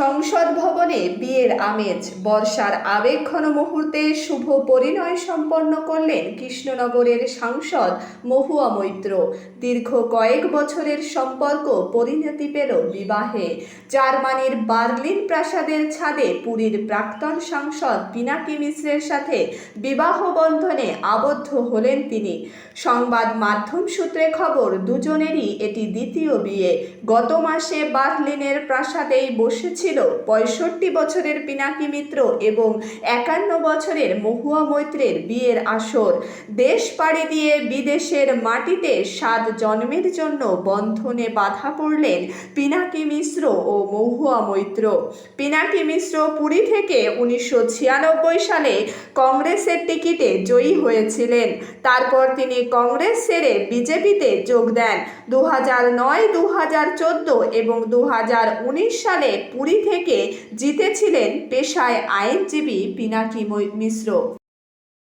সংসদ ভবনে বিয়ের আমেজ, বর্ষার আবেগঘন মুহূর্তে শুভ পরিণয় সম্পন্ন করলেন কৃষ্ণনগরের সাংসদ মহুয়া মৈত্র। দীর্ঘ কয়েক বছরের সম্পর্ক পরিণতি পেল বিবাহে। জার্মানির বার্লিন প্রাসাদের ছাদে পুরীর প্রাক্তন সাংসদ পিনাকি মিশ্রের সাথে বিবাহ বন্ধনে আবদ্ধ হলেন তিনি। সংবাদ মাধ্যম সূত্রে খবর, দুজনেরই এটি দ্বিতীয় বিয়ে। গত মাসে বার্লিনের প্রাসাদেই বসেছিল পঁয়ষট্টি বছরের পিনাকি মিত্র এবং একান্ন বছরের মহুয়া মৈত্রের বিয়ের আসর। দেশ পাড়ি দিয়ে বিদেশের মাটিতে সাত জন্মের জন্য বন্ধনে বাধা পড়লেন পিনাকি মিশ্র ও মহুয়া মৈত্র। পিনাকি মিশ্র পুরী থেকে উনিশশো ছিয়ানব্বই সালে কংগ্রেসের টিকিটে জয়ী হয়েছিলেন। তারপর তিনি কংগ্রেস ছেড়ে বিজেপিতে যোগ দেন। দু হাজার নয় দু হাজার চোদ্দ এবং দু হাজার উনিশ সালে পুরী থেকে জিতেছিলেন পেশায় আইনজীবী পিনাকি মিশ্র।